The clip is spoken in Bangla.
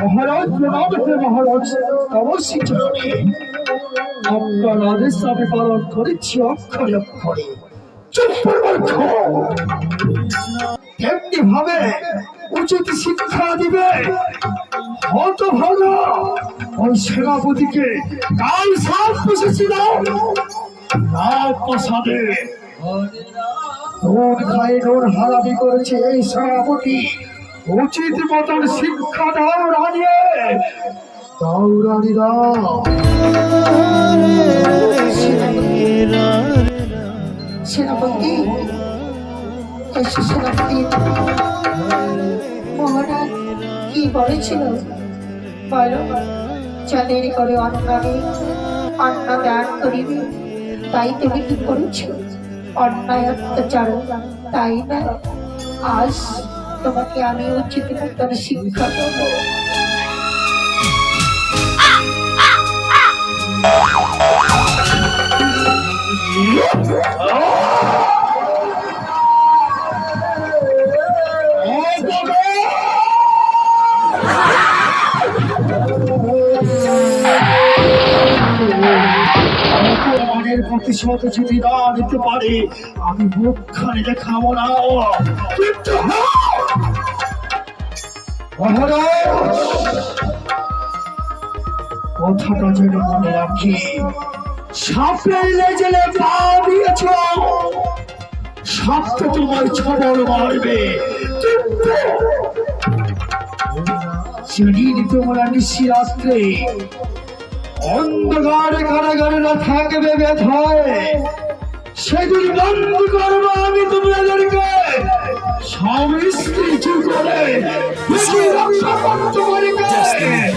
মহারাজ প্রণাম হে মহারাজ অবশ্যই আপনার আদেশ আমি পালন করেছি অক্ষরে অক্ষরে তেমনি ভাবে উচিত শিক্ষা দিবে। হত ভালো। ওই সেনাপতিকে কাল সাপ বসেছিল রাজপ্রসাদে নুন খাই নুন হারামি করেছে এই সেনাপতি। উচিত মতন শিক্ষা দাও রানিয়ে। দাও রানী দাও সেনাপতি সেনাপতি, মহারাজ কি বলেছিল? বলো, যাদের করে অন্নারে অন্ন দান করিবে, তাই তুমি কি করেছ? অন্যায় অত্যাচার, তাই না? আজ তোমাকে আমি উচিত মতন শিক্ষা দেবো। প্রতিশোধ যদি না নিতে পারে, আমি মুখখানে দেখাবো না। কথাটা যেন মনে রাখি সাপের লেজেলে পা দিয়েছ সাপ তো তোমার ছবল মারবে কিন্তু তোমরা নিশিরাত্রে অন্ধকারে কারাগারে না থাকবে ব্যথায়। সেদিন বন্ধ করব আমি তোমাদেরকে Destiny. Destiny.